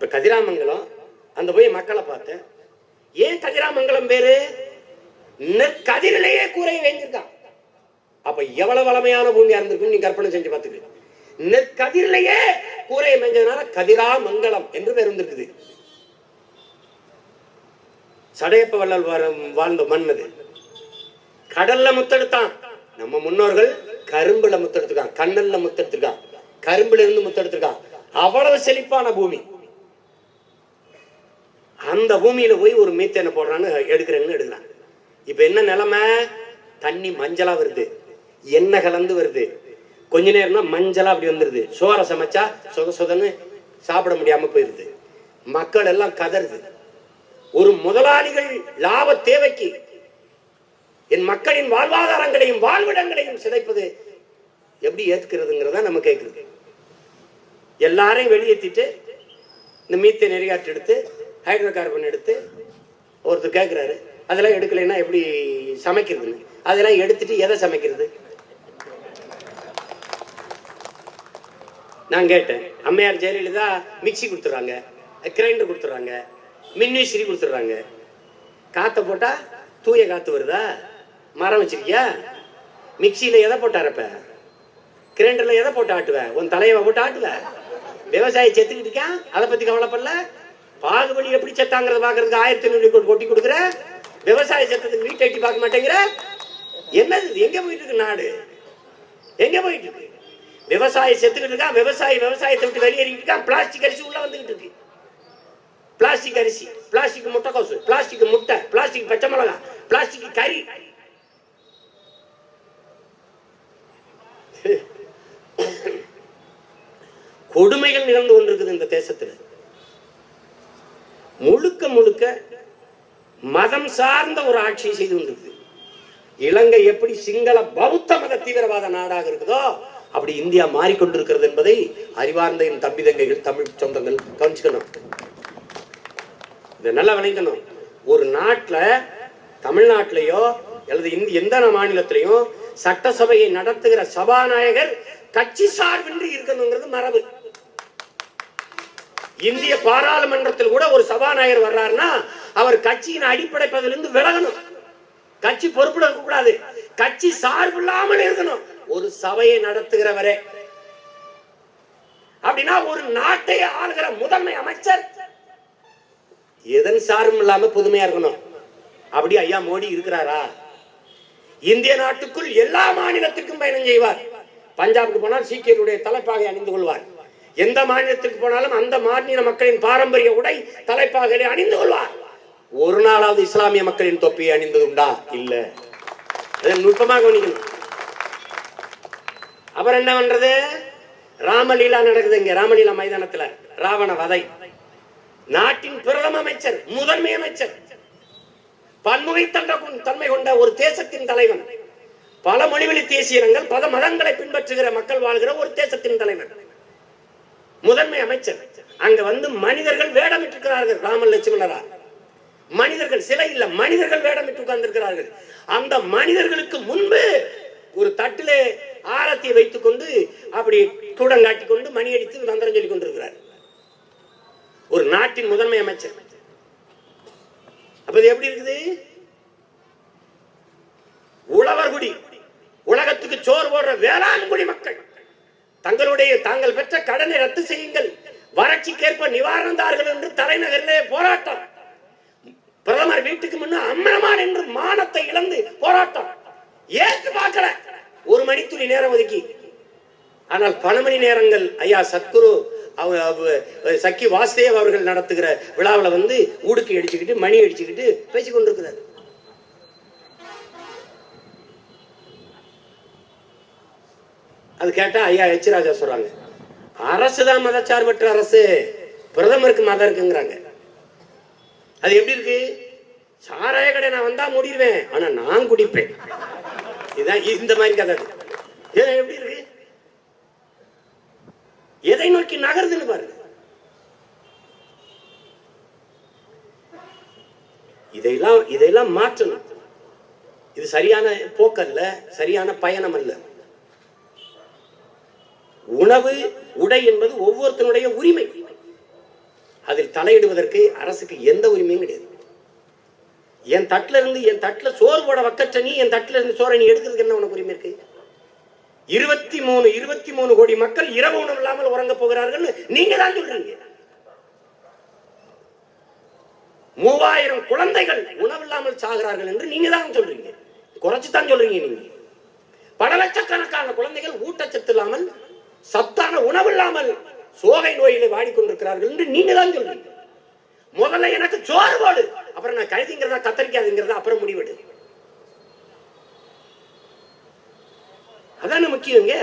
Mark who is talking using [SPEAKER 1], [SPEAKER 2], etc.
[SPEAKER 1] இப்ப கதிராமங்கலம் அந்த போய் மக்களை பார்த்தேன். ஏன் கதிராமங்கலம் பேரு? நெற்கதிரிலேயே கூரையை வேங்கியிருக்கான் அப்ப எவ்வளவு வளமையான பூமியா இருந்திருக்கும் நீ கற்பனை செஞ்சு பார்த்துக்க. நெற்கதிரிலேயே கூரையை மேஞ்சதுனால கதிராமங்கலம் என்று பேர் வந்திருக்குது. சடையப்ப வள்ளல் வாழ்ந்த மண் அது. கடல்ல முத்தெடுத்தான். நம்ம முன்னோர்கள் கரும்புல முத்தெடுத்துருக்கான் கண்ணல்ல முத்தெடுத்துருக்கான் கரும்புல இருந்து முத்தெடுத்துருக்கான் அவ்வளவு செழிப்பான பூமி. அந்த பூமியில் போய் ஒரு மீத்தேனை போடுறான்னு எடுக்கிறேன்னு எடுக்கிறான். இப்போ என்ன நிலமை? தண்ணி மஞ்சளாக வருது. எண்ணெய் கலந்து வருது. கொஞ்ச நேரம்னா மஞ்சளாக அப்படி வந்துடுது சோறை சமைச்சா சொத சொதன்னு சாப்பிட முடியாமல் போயிடுது மக்கள் எல்லாம் கதறுது. ஒரு முதலாளிகள் லாப தேவைக்கு என் மக்களின் வாழ்வாதாரங்களையும் வாழ்விடங்களையும் சிதைப்பது எப்படி ஏத்துக்கிறதுங்கிறத நம்ம கேட்குறது எல்லாரையும் வெளியேற்றிட்டு இந்த மீத்தை எரிகாட்டு எடுத்து ஹைட்ரோ கார்பன் எடுத்து ஒருத்தர் கேட்குறாரு அதெல்லாம் எடுக்கலைன்னா எப்படி சமைக்கிறதுன்னு? அதெல்லாம் எடுத்துட்டு எதை சமைக்கிறது? நான் கேட்டேன். அம்மையார் ஜெயலலிதா மிக்ஸி கொடுத்துட்றாங்க கிரைண்டர் கொடுத்துட்றாங்க மின்விசிறி கொடுத்துட்றாங்க. காற்றை போட்டால் தூய காற்று வருதா? மரம் வச்சிருக்கியா? மிக்சியில் எதை போட்டு அரைப்ப கிரைண்டரில் எதை போட்டு ஆட்டுவேன் உன் தலையை போட்டு ஆட்டுவ? விவசாயி செத்துக்கிட்டு இருக்கான்? அதை பற்றி கவலைப்படல? பாகுபலி எப்படி செத்தாங்கிறத பார்க்கறதுக்கு ஆயிரத்தி ஐநூறு கோடி கொட்டி கொடுக்குற? விவசாய சட்டத்துக்கு வீட்டை எட்டி பார்க்க மாட்டேங்கிற? என்னது எங்க போயிட்டு இருக்கு நாடு? எங்க போயிட்டு இருக்கு? விவசாயி செத்துக்கிட்டு இருக்கான் விவசாயி விவசாயத்தை விட்டு வெளியேறிக்கிட்டு இருக்கான் பிளாஸ்டிக் அரிசி உள்ள வந்துகிட்டு இருக்கு. பிளாஸ்டிக் அரிசி பிளாஸ்டிக் முட்டைக்கோசு பிளாஸ்டிக் முட்டை பிளாஸ்டிக் பச்சை மிளகா பிளாஸ்டிக் கறி. கொடுமைகள் நிகழ்ந்து கொண்டிருக்குது இந்த தேசத்தில். முழுக்க முழுக்க மதம் சார்ந்த ஒரு ஆட்சியை செய்து கொண்டிருக்குது. இலங்கை எப்படி சிங்கள பௌத்த மத தீவிரவாத நாடாக இருக்குதோ அப்படி இந்தியா மாறிக்கொண்டிருக்கிறது என்பதை அறிவார்ந்த என் தம்பி தங்கைகள் தமிழ் சொந்தங்கள் கவனிச்சுக்கணும். இதை நல்லா விளைக்கணும் ஒரு நாட்டில் தமிழ்நாட்டிலேயோ அல்லது இந்தி எந்த மாநிலத்திலையும் சட்டசபையை நடத்துகிற சபாநாயகர் கட்சி சார்பின்றி இருக்கணுங்கிறது மரபு. இந்திய பாராளுமன்றத்தில் கூட ஒரு சபாநாயகர் வர்றாருன்னா அவர் கட்சியின் அடிப்படைப்பதிலிருந்து விலகணும். கட்சி பொறுப்புல இருக்க கூடாது. கட்சி சார்பு இல்லாமல் இருக்கணும். ஒரு சபையை நடத்துகிறவரே. அப்படின்னா ஒரு நாட்டை ஆளுகிற முதன்மை அமைச்சர். எதன் சார்பும் இல்லாம புதுமையா இருக்கணும். அப்படி ஐயா மோடி இருக்கிறாரா? இந்திய நாட்டுக்குள் எல்லா மாநிலத்துக்கும் பயணம் செய்வார். பஞ்சாபுக்கு போனால் சீக்கியருடைய தலைப்பாகை அணிந்து கொள்வார். எந்த மாநிலத்துக்கு போனாலும் அந்த மாநில மக்களின் பாரம்பரிய உடை தலைப்பாகலே அணிந்து கொள்வார். ஒரு நாளாவது இஸ்லாமிய மக்களின் தொப்பியை அணிந்தது உண்டா? இல்ல. நுட்பமாக கவனிக்கணும். அப்புறம் என்ன பண்றது? ராமலீலா நடக்குது இங்க ராமலீலா மைதானத்துல. ராவண வதை. நாட்டின் பிரதம அமைச்சர் முதன்மை அமைச்சர். பன்முகை தன்மை கொண்ட ஒரு தேசத்தின் தலைவன். பல மொழிவெளி தேசியங்கள் பல மதங்களை பின்பற்றுகிற மக்கள் வாழ்கிற ஒரு தேசத்தின் தலைவன். முதன்மை அமைச்சர். அங்க வந்து மனிதர்கள் வேடமிட்டிருக்கிறார்கள் ராமன் லட்சுமணரா. மனிதர்கள் சிலை இல்ல மனிதர்கள் வேடமிட்டு உட்கார்ந்திருக்கிறார்கள். அந்த மனிதர்களுக்கு முன்பு ஒரு தட்டிலே ஆரத்தியை வைத்துக் கொண்டு அப்படி கூடங்காட்டி கொண்டு மணி அடித்து மந்திரம் சொல்லி கொண்டிருக்கிறார். ஒரு நாட்டின் முதன்மை அமைச்சர். அப்ப இது எப்படி இருக்குது? உழவர்குடி உலகத்துக்கு சோறு போடுற வேளாண்குடி மக்கள். தங்களுடைய தாங்கள் பெற்ற கடனை ரத்து செய்யுங்கள். வறட்சிக்கேற்ப நிவாரணம் தார்கள் என்று தலைநகரிலே போராட்டம். பிரதமர் வீட்டுக்கு முன்ன அம்மனமான் என்று மானத்தை இழந்து போராட்டம். ஏற்று பார்க்கல. ஒரு மணித்துளி நேரம் ஒதுக்கி. ஆனால் பல மணி நேரங்கள் ஐயா சத்குரு அவ- அவ- சக்கி வாசுதேவ் அவர்கள் நடத்துகிற விழாவில் வந்து ஊடுக்கி அடிச்சுக்கிட்டு மணி அடிச்சுக்கிட்டு பேசிக்கொண்டிருக்கிறார். அது கேட்டா ஐயா எச் ராஜா சொல்றாங்க. அரசு தான் மதச்சார்பற்ற அரசு. பிரதமருக்கு மதம் இருக்குங்கிறாங்க. அது எப்படி இருக்கு? சாராய கடை நான் வந்தா முடிடுவேன் ஆனா நான் குடிப்பேன். இதான் இந்த மாதிரி கதை ஏன் எப்படி இருக்கு? எதை நோக்கி நகருதுன்னு பாருங்க. இதையெல்லாம் இதையெல்லாம் மாற்றணும். இது சரியான போக்கல்ல சரியான பயணம் அல்ல. உணவு உடை என்பது ஒவ்வொருத்தனுடைய உரிமை. அதில் தலையிடுவதற்கு அரசுக்கு எந்த உரிமையும் கிடையாது. என் தட்டுல இருந்து என் தட்டுல சோறு போட வக்கற்ற நீ என் தட்டில இருந்து சோறை நீ எடுக்கிறதுக்கு என்ன உனக்கு உரிமை இருக்கு? இருபத்தி மூணு இருபத்தி மூணு கோடி மக்கள் இரவு உணவு இல்லாமல் உறங்க போகிறார்கள் நீங்க தான் சொல்றீங்க. மூவாயிரம் குழந்தைகள் உணவில்லாமல் சாகிறார்கள் என்று நீங்க தான் சொல்றீங்க. குறைச்சு தான் சொல்றீங்க நீங்க. பல லட்சக்கணக்கான குழந்தைகள் ஊட்டச்சத்து இல்லாமல் சத்தான உணவு இல்லாமல் சோகை நோயிலே வாடிக்கொண்டிருக்கிறார்கள் என்று நீங்க தான் சொல்றீங்க. முதல்ல எனக்கு சோறு போடு அப்புறம் நான் கழுதிங்கிறதா கத்தரிக்காதுங்கிறதா அப்புறம் முடிவெடு. அதான முக்கியங்க?